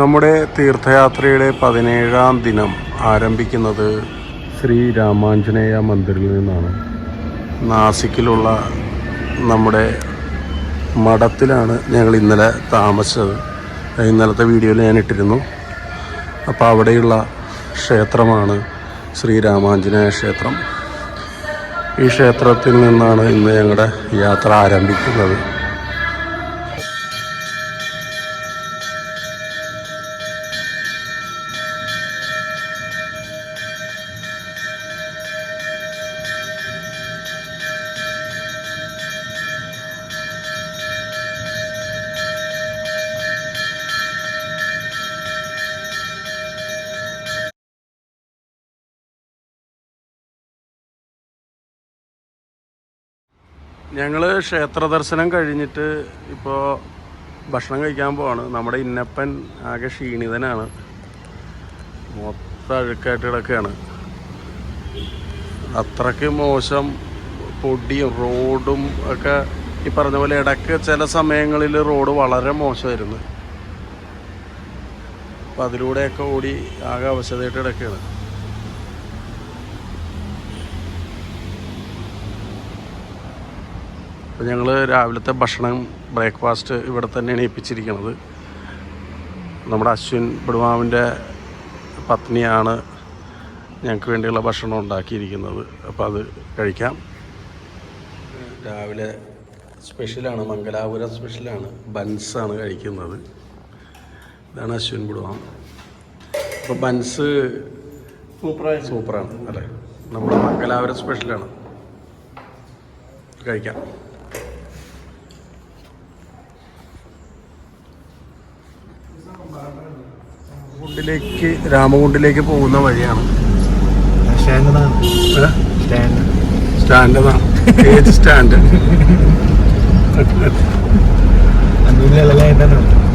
നമ്മുടെ തീർത്ഥയാത്രയുടെ പതിനേഴാം ദിനം ആരംഭിക്കുന്നത് ശ്രീ രാമാഞ്ജനേയ മന്ദിറിൽ നിന്നാണ്. നാസിക്കിലുള്ള നമ്മുടെ മഠത്തിലാണ് ഞങ്ങൾ ഇന്നലെ താമസിച്ചത്. ഇന്നലത്തെ വീഡിയോയിൽ ഞാൻ ഇട്ടിരുന്നു. അപ്പോൾ അവിടെയുള്ള ക്ഷേത്രമാണ് ശ്രീ രാമാഞ്ജനേയ ക്ഷേത്രം. ഈ ക്ഷേത്രത്തിൽ നിന്നാണ് ഇന്ന് ഞങ്ങളുടെ യാത്ര ആരംഭിക്കുന്നത്. ഞങ്ങൾ ക്ഷേത്ര ദർശനം കഴിഞ്ഞിട്ട് ഇപ്പോൾ ഭക്ഷണം കഴിക്കാൻ പോവാണ്. നമ്മുടെ ഇന്നപ്പൻ ആകെ ക്ഷീണിതനാണ്. മൊത്തം അഴുക്കായിട്ട് കിടക്കുകയാണ് അത്രയ്ക്ക് മോശം പൊടിയും റോഡും ഒക്കെ ഈ പറഞ്ഞ പോലെ ഇടയ്ക്ക് ചില സമയങ്ങളിൽ റോഡ് വളരെ മോശമായിരുന്നു. അപ്പം അതിലൂടെയൊക്കെ ഓടി ആകെ അവശതയായിട്ട് കിടക്കുകയാണ് അപ്പോൾ ഞങ്ങൾ രാവിലത്തെ ഭക്ഷണം ബ്രേക്ക്ഫാസ്റ്റ് ഇവിടെ തന്നെയാണ് ഏൽപ്പിച്ചിരിക്കുന്നത് നമ്മുടെ അശ്വിൻ പെടുമാവിന്റെ പത്നിയാണ് ഞങ്ങൾക്ക് വേണ്ടിയുള്ള ഭക്ഷണം ഉണ്ടാക്കിയിരിക്കുന്നത്. അപ്പോൾ അത് കഴിക്കാം. രാവിലെ സ്പെഷ്യലാണ് മംഗലാപുരം സ്പെഷ്യലാണ് ബൻസാണ് കഴിക്കുന്നത്. ഇതാണ് അശ്വിൻ ബിടുമാം അപ്പോൾ ബൻസ് സൂപ്പറാണ് അല്ലേ? നമ്മുടെ മംഗലാപുരം സ്പെഷ്യലാണ്. കഴിക്കാം. കുണ്ടിലേക്ക് രാമകുണ്ടിലേക്ക് പോകുന്ന വഴിയാണ്? സ്റ്റാൻഡ്. ഏത് സ്റ്റാൻഡ്?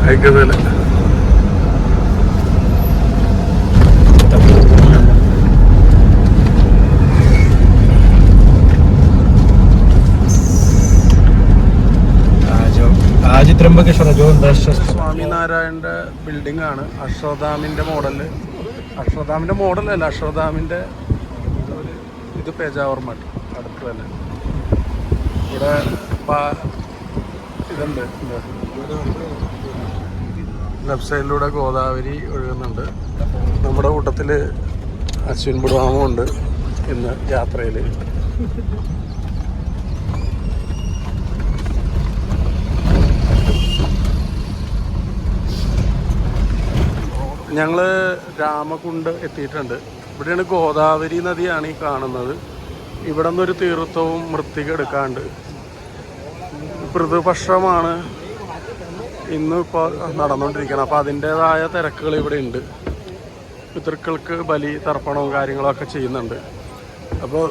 അയക്കുന്നതല്ല കാശി ത്രംബകേശ്വര സ്വാമിനാരായണന്റെ ബിൽഡിംഗ് ആണ്. അശ്വതാമിന്റെ മോഡൽ അശ്വതാമിന്റെ മോഡലല്ല അല്ല അശ്വതാമിന്റെ ഇത് പേജാവർമട്ട് അടുത്ത് തന്നെ. ഇവിടെ ഇതുണ്ട്. ലെഫ്റ്റ് സൈഡിലൂടെ ഗോദാവരി ഒഴുകുന്നുണ്ട്. നമ്മുടെ കൂട്ടത്തിൽ അശ്വിൻ ബുഡാമുണ്ട് ഇന്ന് യാത്രയിൽ ഞങ്ങൾ രാമകുണ്ട് എത്തിയിട്ടുണ്ട്. ഇവിടെയാണ് ഗോദാവരി നദിയാണ് ഈ കാണുന്നത്. ഇവിടെ നിന്നൊരു തീർത്ഥവും മൃത്തിക എടുക്കാണ്ട്. പ്രതിപക്ഷമാണ് ഇന്ന് ഇപ്പോൾ നടന്നുകൊണ്ടിരിക്കുന്നത് അപ്പോൾ അതിന്റേതായ തിരക്കുകൾ ഇവിടെ ഉണ്ട്. പിതൃക്കൾക്ക് ബലി തർപ്പണവും കാര്യങ്ങളൊക്കെ ചെയ്യുന്നുണ്ട്. അപ്പോൾ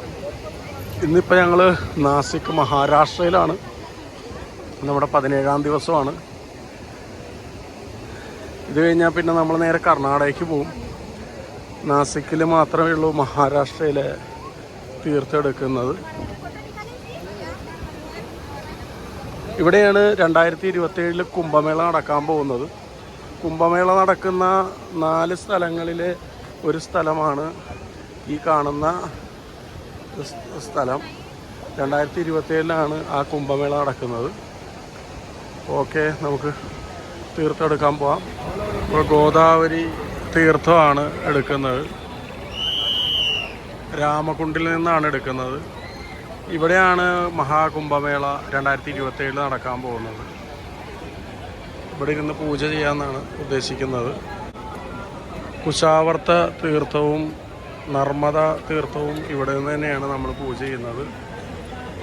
ഇന്നിപ്പോൾ ഞങ്ങൾ നാസിക് മഹാരാഷ്ട്രയിലാണ്. നമ്മുടെ പതിനേഴാം ദിവസമാണ്. ഇത് കഴിഞ്ഞാൽ പിന്നെ നമ്മൾ നേരെ കർണാടകയ്ക്ക് പോവും. നാസിക്കിൽ മാത്രമേ ഉള്ളൂ മഹാരാഷ്ട്രയിലെ തീർത്തെടുക്കുന്നത് ഇവിടെയാണ് രണ്ടായിരത്തി ഇരുപത്തി ഏഴിൽ കുംഭമേള നടക്കാൻ പോകുന്നത്. കുംഭമേള നടക്കുന്ന നാല് സ്ഥലങ്ങളിലെ ഒരു സ്ഥലമാണ് ഈ കാണുന്ന സ്ഥലം. രണ്ടായിരത്തി ഇരുപത്തി ഏഴിലാണ് ആ കുംഭമേള നടക്കുന്നത്. ഓക്കെ നമുക്ക് തീർത്തെടുക്കാൻ പോവാം. ഇപ്പോൾ ഗോദാവരി തീർത്ഥമാണ് എടുക്കുന്നത്. രാമകുണ്ടിൽ നിന്നാണ് എടുക്കുന്നത്. ഇവിടെയാണ് മഹാകുംഭമേള രണ്ടായിരത്തി ഇരുപത്തി ഏഴിൽ നടക്കാൻ പോകുന്നത്. ഇവിടെ ഇരുന്ന് പൂജ ചെയ്യാമെന്നാണ് ഉദ്ദേശിക്കുന്നത്. കുശാവർത്ത തീർത്ഥവും നർമ്മദ തീർത്ഥവും ഇവിടെ നിന്ന് തന്നെയാണ് നമ്മൾ പൂജ ചെയ്യുന്നത്.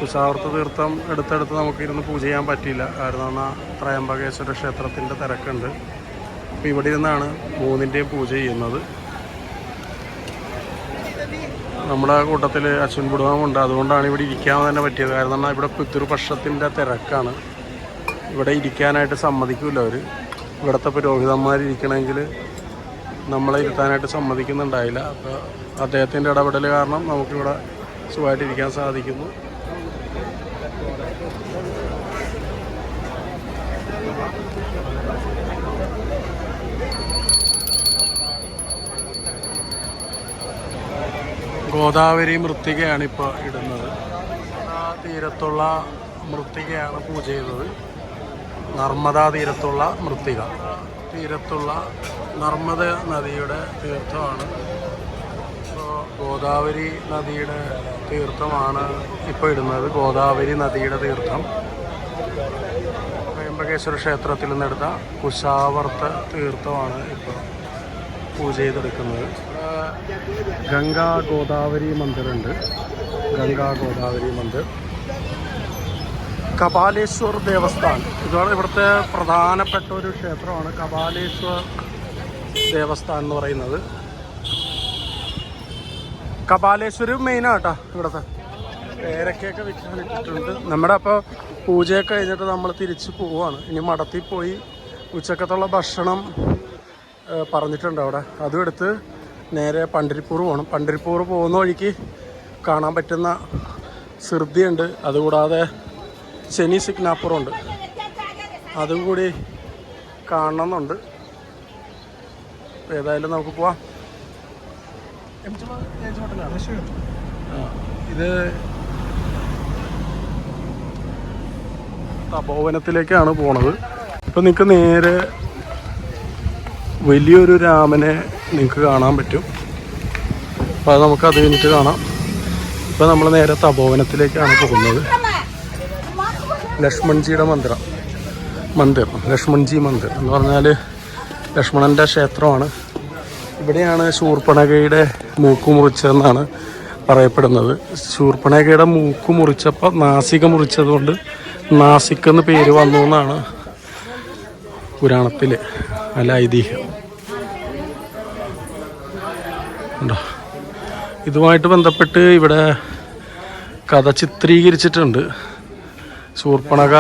കുശാവർത്ത തീർത്ഥം എടുത്തെടുത്ത് നമുക്ക് ഇരുന്ന് പൂജ ചെയ്യാൻ പറ്റിയില്ല. കാരണം എന്നാൽ ത്രയംബകേശ്വര ക്ഷേത്രത്തിന്റെ തിരക്കുണ്ട്. അപ്പോൾ ഇവിടെ ഇരുന്നാണ് മൂന്നിന്റെയും പൂജ ചെയ്യുന്നത്. നമ്മുടെ കൂട്ടത്തിൽ അശ്വിൻ കുടുംബമുണ്ട് അതുകൊണ്ടാണ് ഇവിടെ ഇരിക്കാൻ തന്നെ പറ്റിയത്. കാരണം ഇവിടെ പിതൃപക്ഷത്തിന്റെ തിരക്കാണ്. ഇവിടെ ഇരിക്കാനായിട്ട് സമ്മതിക്കില്ല അവർ ഇവിടുത്തെ പുരോഹിതന്മാർ ഇരിക്കണമെങ്കിൽ നമ്മളെ ഇരുത്താനായിട്ട് സമ്മതിക്കുന്നുണ്ടായില്ല. അപ്പോൾ അദ്ദേഹത്തിന്റെ ഇടപെടൽ കാരണം നമുക്കിവിടെ സുഖമായിട്ടിരിക്കാൻ സാധിക്കുന്നു. ഗോദാവരി മൃത്തികയാണ് ഇപ്പോൾ ഇടുന്നത്. ആ തീരത്തുള്ള മൃത്തികയാണ് പൂജ ചെയ്തത്. നർമ്മദാ തീരത്തുള്ള മൃത്തിക. തീരത്തുള്ള നർമ്മദ നദിയുടെ തീർത്ഥമാണ്. ഗോദാവരി നദിയുടെ തീർത്ഥമാണ് ഇപ്പോൾ ഇടുന്നത്. ഗോദാവരി നദിയുടെ തീർത്ഥം. ത്രയംബകേശ്വര ക്ഷേത്രത്തിൽ നിന്നെടുത്ത കുശാവർത്ത തീർത്ഥമാണ് ഇപ്പോൾ പൂജ ചെയ്തെടുക്കുന്നത്. ഗംഗാ ഗോദാവരി മന്ദിറുണ്ട്. ഗംഗാ ഗോദാവരി മന്ദിർ. കപാലേശ്വർ ദേവസ്ഥാൻ. ഇതാണ് ഇവിടുത്തെ പ്രധാനപ്പെട്ട ഒരു ക്ഷേത്രമാണ്. കപാലേശ്വർ ദേവസ്ഥാൻ എന്ന് പറയുന്നത്. കപാലേശ്വരം മെയിനാട്ടാ ഇവിടുത്തെ. പേരക്കൊക്കെ വിൽക്കാനിട്ടിട്ടുണ്ട് നമ്മുടെ അപ്പോൾ പൂജയൊക്കെ കഴിഞ്ഞിട്ട് നമ്മൾ തിരിച്ച് പോവുകയാണ് ഇനി മടത്തിൽ പോയി ഉച്ചക്കത്തുള്ള ഭക്ഷണം പറഞ്ഞിട്ടുണ്ട് അവിടെ. അതും എടുത്ത് നേരെ പണ്ടിരിപ്പൂർ പോകണം പണ്ടിരിപ്പൂർ പോകുന്ന വഴിക്ക് കാണാൻ പറ്റുന്ന സിർദിയുണ്ട് അതുകൂടാതെ ശനി സിഗ്നാപ്പുറമുണ്ട് അതും കൂടി കാണണമെന്നുണ്ട്. ഏതായാലും നമുക്ക് പോവാം. ഇത് തപോവനത്തിലേക്കാണ് പോണത്. ഇപ്പം നിങ്ങൾക്ക് നേരെ വലിയൊരു രാമനെ നിങ്ങൾക്ക് കാണാൻ പറ്റും. അപ്പോൾ അത് നമുക്ക് അത് കഴിഞ്ഞിട്ട് കാണാം. ഇപ്പോൾ നമ്മൾ നേരെ തപോവനത്തിലേക്കാണ് പോകുന്നത്. ലക്ഷ്മൺജിയുടെ മന്ദിരം. മന്ദിർ ലക്ഷ്മൺജി മന്ദിർ എന്ന് പറഞ്ഞാൽ ലക്ഷ്മണന്റെ ക്ഷേത്രമാണ്. ഇവിടെയാണ് ശൂർപ്പണകയുടെ മൂക്ക് മുറിച്ചതെന്നാണ് പറയപ്പെടുന്നത്. ശൂർപ്പണകയുടെ മൂക്ക് മുറിച്ചപ്പോൾ നാസിക മുറിച്ചതുകൊണ്ട് നാസിക് എന്ന് പേര് വന്നു എന്നാണ് പുരാണത്തിൽ അല്ല ഐതിഹ്യം. ഇതുമായിട്ട് ബന്ധപ്പെട്ട് ഇവിടെ കഥ ചിത്രീകരിച്ചിട്ടുണ്ട്. ശൂർപ്പണക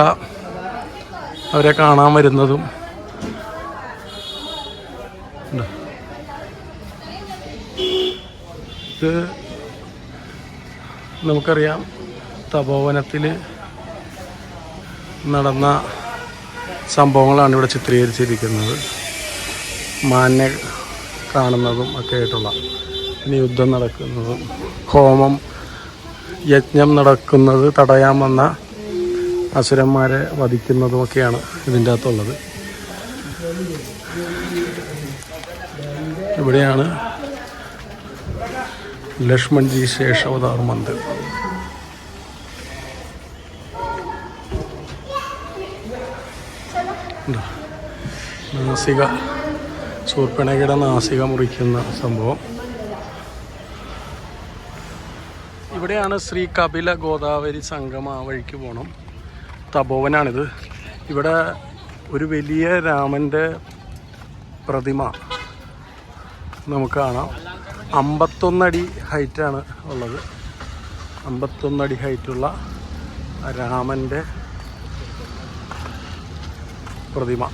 അവരെ കാണാൻ വരുന്നതും. നമുക്കറിയാം തപോവനത്തിൽ നടന്ന സംഭവങ്ങളാണ് ഇവിടെ ചിത്രീകരിച്ചിരിക്കുന്നത്. മാന്യ കാണുന്നതും ഒക്കെ ആയിട്ടുള്ള പിന്നെ യുദ്ധം നടക്കുന്നതും ഹോമം യജ്ഞം നടക്കുന്നത് തടയാൻ വന്ന അസുരന്മാരെ വധിക്കുന്നതുമൊക്കെയാണ് ഇതിന്റെ അകത്തുള്ളത്. ഇവിടെയാണ് ലക്ഷ്മൺജി ശേഷവതാർ മന്ദിർ. നാസിക സൂർപ്പണകയുടെ നാസിക മുറിക്കുന്ന സംഭവം. ഇവിടെയാണ് ശ്രീ കപില ഗോദാവരി സംഗമ ആ വഴിക്ക് പോകണം തപോവനാണിത്. ഇവിടെ ഒരു വലിയ രാമന്റെ പ്രതിമ നമുക്ക് കാണാം. അമ്പത്തൊന്നടി ഹൈറ്റാണ് ഉള്ളത്. അമ്പത്തൊന്നടി ഹൈറ്റുള്ള രാമന്റെ പ്രതിമ.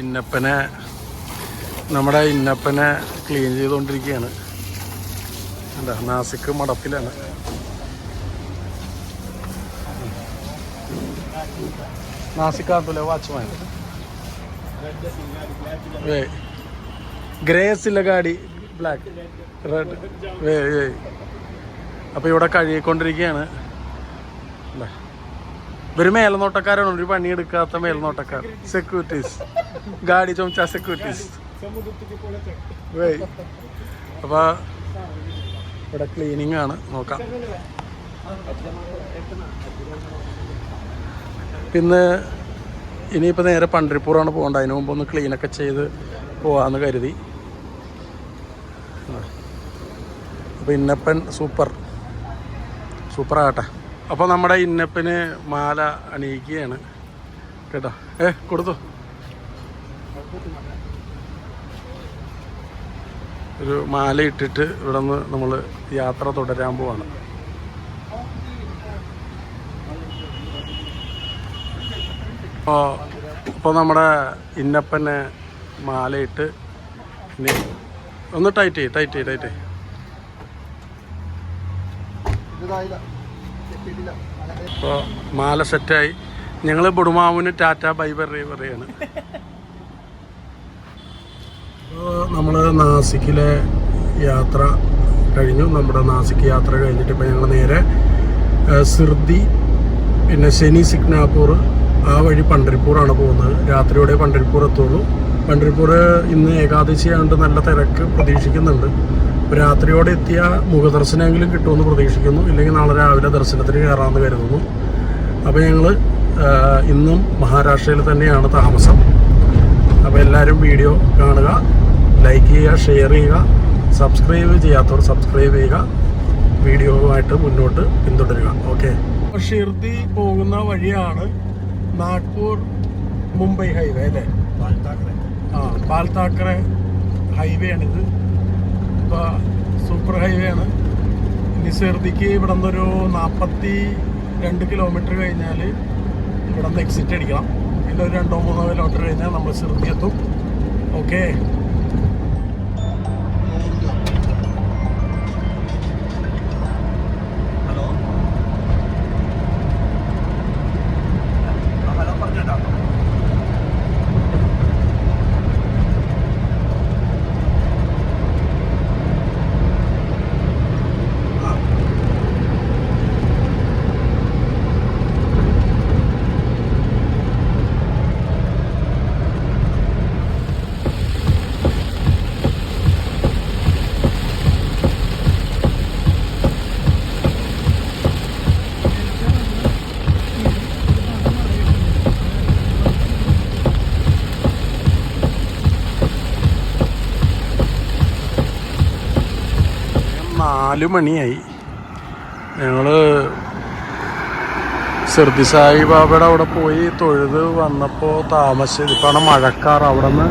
ഇന്നപ്പനെ നമ്മുടെ ഇന്നപ്പനെ ക്ലീൻ ചെയ്തുകൊണ്ടിരിക്കുകയാണ്. എന്താ നാസിക്ക് മടത്തിലാണ് നാസിക്കാത്തല്ലേ വാച്ച്മാൻ. വേ ഗ്രേസില്ല ഗാഡി ബ്ലാക്ക് റെഡ് വേ വേ അപ്പോൾ ഇവിടെ കഴുകിക്കൊണ്ടിരിക്കുകയാണ്. അല്ലേ ഇവർ മേൽനോട്ടക്കാരാണ്. ഒരു പണിയെടുക്കാത്ത മേൽനോട്ടക്കാർ. സെക്യൂരിറ്റീസ് ഗാഡി ചോദിച്ച സെക്യൂരിറ്റീസ് വേ അപ്പോൾ ഇവിടെ ക്ലീനിങ് ആണ്. നോക്കാം. പിന്നെ ഇനിയിപ്പോൾ നേരെ പണ്ടരിപ്പൂറാണ് പോകേണ്ടത്. അതിന് മുമ്പ് ഒന്ന് ക്ലീനൊക്കെ ചെയ്ത് പോകാമെന്ന് കരുതി. അപ്പോൾ ഇന്നപ്പൻ സൂപ്പർ ആകട്ടെ. അപ്പോൾ നമ്മുടെ ഇന്നപ്പന് മാല അണിയിക്കുകയാണ്. കേട്ടോ? ഏ കൊടുത്തു? ഒരു മാല ഇട്ടിട്ട് ഇവിടെ നിന്ന് നമ്മൾ യാത്ര തുടരാൻ പോവാണ്. അപ്പോൾ ഇപ്പോൾ നമ്മുടെ ഇന്നപ്പനെ മാലയിട്ട് ഇനി ഒന്ന് ടൈറ്റ് ചെയ്യ് ടൈറ്റ് ചെയ്യ് ടൈറ്റ് ഇപ്പോൾ മാല സെറ്റായി ഞങ്ങൾ ബുടുമാവിന് ടാറ്റ ബൈ പറയ പറയാണ്. നമ്മൾ നാസിക്കിലെ യാത്ര കഴിഞ്ഞു. നമ്മുടെ നാസിക്ക് യാത്ര കഴിഞ്ഞിട്ട് ഇപ്പോൾ ഞങ്ങൾ നേരെ സിർദി പിന്നെ ശനി സിഗ്നാപൂർ ആ വഴി പണ്ടരിപ്പൂറാണ് പോകുന്നത്. രാത്രിയോടെ പണ്ടരിപ്പൂർ എത്തുള്ളൂ. പണ്ടരിപ്പൂർ ഇന്ന് ഏകാദശി ആയതുകൊണ്ട് നല്ല തിരക്ക് പ്രതീക്ഷിക്കുന്നുണ്ട്. രാത്രിയോടെ എത്തിയ മുഖദർശനമെങ്കിലും കിട്ടുമെന്ന് പ്രതീക്ഷിക്കുന്നു. ഇല്ലെങ്കിൽ നാളെ രാവിലെ ദർശനത്തിന് കയറാമെന്ന് കരുതുന്നു. അപ്പോൾ ഞങ്ങൾ ഇന്നും മഹാരാഷ്ട്രയിൽ തന്നെയാണ് താമസം. അപ്പോൾ എല്ലാവരും വീഡിയോ കാണുക ലൈക്ക് ചെയ്യുക ഷെയർ ചെയ്യുക സബ്സ്ക്രൈബ് ചെയ്യാത്തവർ സബ്സ്ക്രൈബ് ചെയ്യുക വീഡിയോവുമായിട്ട് മുന്നോട്ട് പിന്തുടരുക. ഓക്കെ? ഷിർദി പോകുന്ന വഴിയാണ് നാഗ്പൂർ മുംബൈ ഹൈവേ അല്ലേ? ആ പാൽ താക്കറെ ഹൈവേ ആണിത്. ഇപ്പോൾ സൂപ്പർ ഹൈവേ ആണ്. ഇനി സിർദിക്ക് ഇവിടെ നിന്നൊരു നാൽപ്പത്തി രണ്ട് കിലോമീറ്റർ കഴിഞ്ഞാൽ ഇവിടെ നിന്ന് എക്സിറ്റ് അടിക്കണം. പിന്നെ ഒരു രണ്ടോ മൂന്നോ കിലോമീറ്റർ കഴിഞ്ഞാൽ നമ്മൾ സിർദി എത്തും ഓക്കെ നാല് മണിയായി. ഞങ്ങൾ സായി ബാബയുടെ അവിടെ പോയി തൊഴുത് വന്നപ്പോൾ താമസിച്ചത് ഇപ്പോഴാണ് മഴക്കാർ അവിടെ നിന്ന്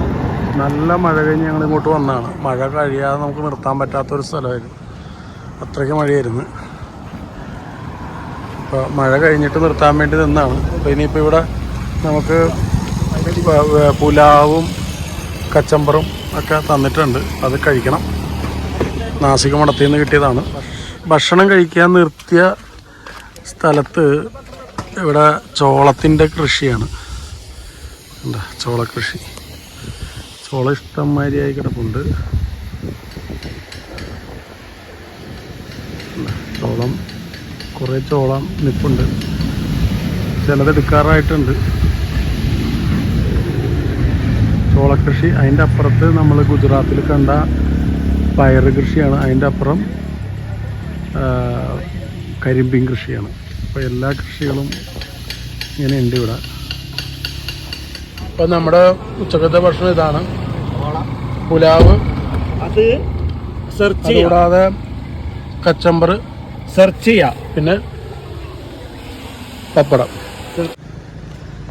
നല്ല മഴ കഴിഞ്ഞ് ഞങ്ങൾ ഇങ്ങോട്ട് വന്നതാണ്. മഴ കഴിയാതെ നമുക്ക് നിർത്താൻ പറ്റാത്തൊരു സ്ഥലമായിരുന്നു. അത്രയ്ക്ക് മഴയായിരുന്നു. അപ്പോൾ മഴ കഴിഞ്ഞിട്ട് നിർത്താൻ വേണ്ടി നിന്നാണ്. അപ്പോൾ ഇനിയിപ്പോൾ ഇവിടെ നമുക്ക് പുലാവും കച്ചമ്പറും ഒക്കെ തന്നിട്ടുണ്ട്. അത് കഴിക്കണം. നാസിക മഠത്തിൽ നിന്ന് കിട്ടിയതാണ്. ഭക്ഷണം കഴിക്കാൻ നിർത്തിയ സ്ഥലത്ത് ഇവിടെ ചോളത്തിന്റെ കൃഷിയാണ്. എന്താ ചോളകൃഷി ചോള ഇഷ്ടംമാരിയായി കിടപ്പുണ്ട്. ചോളം കുറേ ചോളം നിൽപ്പുണ്ട് ചിലതെടുക്കാറായിട്ടുണ്ട് ചോളക്കൃഷി അതിന്റെ അപ്പുറത്ത് നമ്മൾ ഗുജറാത്തിൽ കണ്ട പയറ് കൃഷിയാണ് അതിന്റെ അപ്പുറം കരിമ്പിൻ കൃഷിയാണ്. അപ്പോൾ എല്ലാ കൃഷികളും ഇങ്ങനെ ഉണ്ട് ഇവിടെ. ഇപ്പം നമ്മുടെ ഉച്ചക്കത്തെ ഭക്ഷണം ഇതാണ്. പുലാവ്. അത് സെർച്ച് കൂടാതെ കച്ചംബർ കച്ചമ്പർ സെർച്ച് ചെയ്യാം. പിന്നെ പപ്പടം.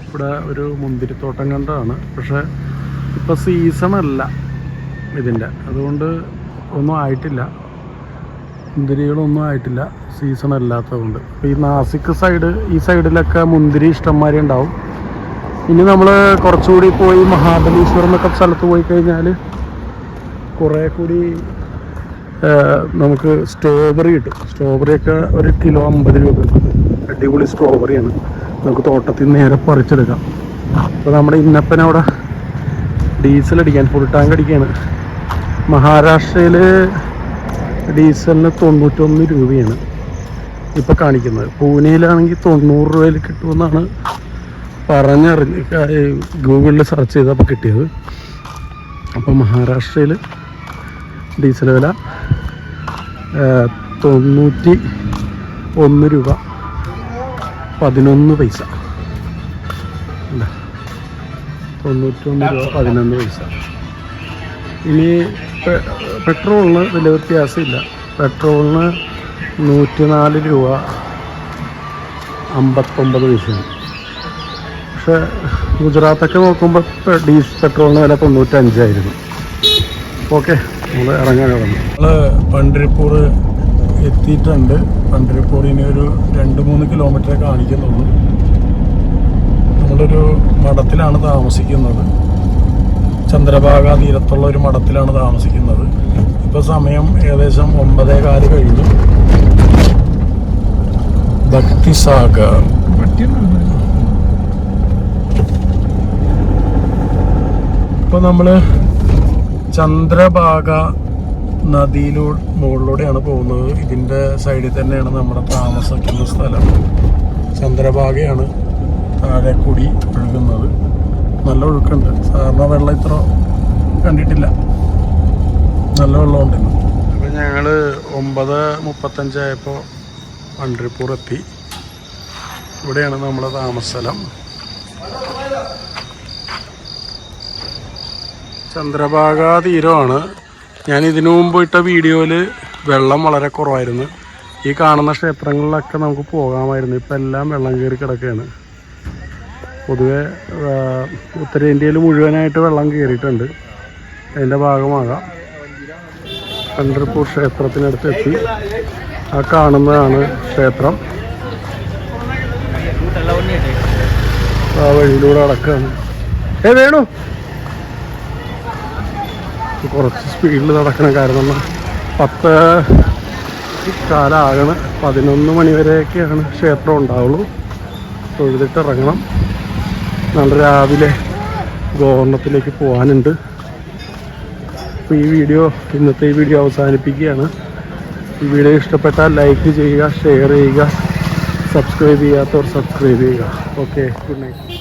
ഇവിടെ ഒരു മുന്തിരിത്തോട്ടം കണ്ടതാണ്. പക്ഷേ ഇപ്പം സീസണല്ല ഇതിന്റെ. അതുകൊണ്ട് ഒന്നും ആയിട്ടില്ല. മുന്തിരികളൊന്നും ആയിട്ടില്ല. സീസൺ അല്ലാത്തതുകൊണ്ട്. ഈ നാസിക് സൈഡ് ഈ സൈഡിലൊക്കെ മുന്തിരി ഇഷ്ടംമാതിരി ഉണ്ടാവും. ഇനി നമ്മൾ കുറച്ചുകൂടി പോയി മഹാബലീശ്വരം എന്നൊക്കെ സ്ഥലത്ത് പോയി കഴിഞ്ഞാൽ കുറേ കൂടി നമുക്ക് സ്ട്രോബെറി കിട്ടും. സ്ട്രോബെറി ഒക്കെ ഒരു കിലോ അമ്പത് രൂപ അടിപൊളി സ്ട്രോബെറിയാണ് നമുക്ക് തോട്ടത്തിൽ നേരെ പറിച്ചെടുക്കാം. അപ്പോൾ നമ്മുടെ ഇന്നപ്പനവിടെ ഡീസൽ അടിക്കാൻ ഫുൾ ടാങ്ക് അടിക്കുകയാണ് മഹാരാഷ്ട്രയിൽ ഡീസലിന് തൊണ്ണൂറ്റൊന്ന് രൂപയാണ് ഇപ്പോൾ കാണിക്കുന്നത്. പൂനെയിലാണെങ്കിൽ തൊണ്ണൂറ് രൂപയിൽ കിട്ടുമെന്നാണ് പറഞ്ഞറിഞ്ഞ് ഗൂഗിളിൽ സെർച്ച് ചെയ്തപ്പോൾ കിട്ടിയത്. അപ്പോൾ മഹാരാഷ്ട്രയിൽ ഡീസൽ വില തൊണ്ണൂറ്റി ഒന്ന് രൂപ പതിനൊന്ന് പൈസ. തൊണ്ണൂറ്റൊന്ന് രൂപ പതിനൊന്ന് പൈസ. ഇനി പെട്രോളിന് വില വ്യത്യാസമില്ല. പെട്രോളിന് നൂറ്റിനാല് രൂപ അമ്പത്തൊമ്പത് പൈസയാണ്. പക്ഷേ ഗുജറാത്തൊക്കെ നോക്കുമ്പോൾ ഡീസൽ പെട്രോളിന് വില തൊണ്ണൂറ്റഞ്ചായിരുന്നു. ഓക്കെ നമ്മൾ ഇറങ്ങാൻ കിടന്നു നമ്മൾ പണ്ടിരിപ്പൂർ എത്തിയിട്ടുണ്ട്. പണ്ടിരിപ്പൂർ ഇനി ഒരു രണ്ട് മൂന്ന് കിലോമീറ്റർ കാണിക്കുന്നുള്ളൂ. നമ്മളൊരു മഠത്തിലാണ് താമസിക്കുന്നത്. ചന്ദ്രഭാഗ തീരത്തുള്ള ഒരു മഠത്തിലാണ് താമസിക്കുന്നത്. ഇപ്പോൾ സമയം ഏകദേശം ഒമ്പതേ കാൽ കഴിഞ്ഞു. ഭക്തിസാഗർ. ഇപ്പൊ നമ്മൾ ചന്ദ്രഭാഗ നദിയിലൂടെ മുകളിലൂടെയാണ് പോകുന്നത്. ഇതിന്റെ സൈഡിൽ തന്നെയാണ് നമ്മുടെ താമസിക്കുന്ന സ്ഥലം. ചന്ദ്രഭാഗയാണ് താഴെ ഒഴുകുന്നത്. നല്ല ഒഴുക്കുണ്ട്. സാധാരണ വെള്ളം ഇത്ര കണ്ടിട്ടില്ല. നല്ല വെള്ളമുണ്ട് അപ്പം ഞങ്ങൾ ഒമ്പത് മുപ്പത്തഞ്ചായപ്പോൾ വണ്ടിപ്പൂർ എത്തി ഇവിടെയാണ് നമ്മുടെ താമസസ്ഥലം. ചന്ദ്രഭാഗ തീരമാണ്. ഞാൻ ഇതിനു മുമ്പ് ഇട്ട വീഡിയോയിൽ വെള്ളം വളരെ കുറവായിരുന്നു. ഈ കാണുന്ന ക്ഷേത്രങ്ങളിലൊക്കെ നമുക്ക് പോകാമായിരുന്നു. ഇപ്പം എല്ലാം വെള്ളം കയറി കിടക്കുകയാണ്. പൊതുവെ ഉത്തരേന്ത്യയിൽ മുഴുവനായിട്ട് വെള്ളം കയറിയിട്ടുണ്ട്. അതിന്റെ ഭാഗമാകാം. പണ്ടർപൂർ ക്ഷേത്രത്തിനടുത്ത് എത്തി. ആ കാണുന്നതാണ് ക്ഷേത്രം. ആ വഴിയിലൂടെ അടക്കാണ് ഏ വേണു? കുറച്ച് സ്പീഡിൽ നടക്കണം. കാരണം പത്ത് കാലാകണം. പതിനൊന്ന് മണി വരെയൊക്കെയാണ് ക്ഷേത്രം ഉണ്ടാവുള്ളൂ. തൊഴുതിട്ട് ഇറങ്ങണം നാളെ രാവിലെ ഗോവർണത്തിലേക്ക് പോകാനുണ്ട്. അപ്പോൾ ഈ വീഡിയോ ഇന്നത്തെ ഈ വീഡിയോ അവസാനിപ്പിക്കുകയാണ്. ഈ വീഡിയോ ഇഷ്ടപ്പെട്ടാൽ ലൈക്ക് ചെയ്യുക ഷെയർ ചെയ്യുക സബ്സ്ക്രൈബ് ചെയ്യാത്തവർ സബ്സ്ക്രൈബ് ചെയ്യുക. Okay good night.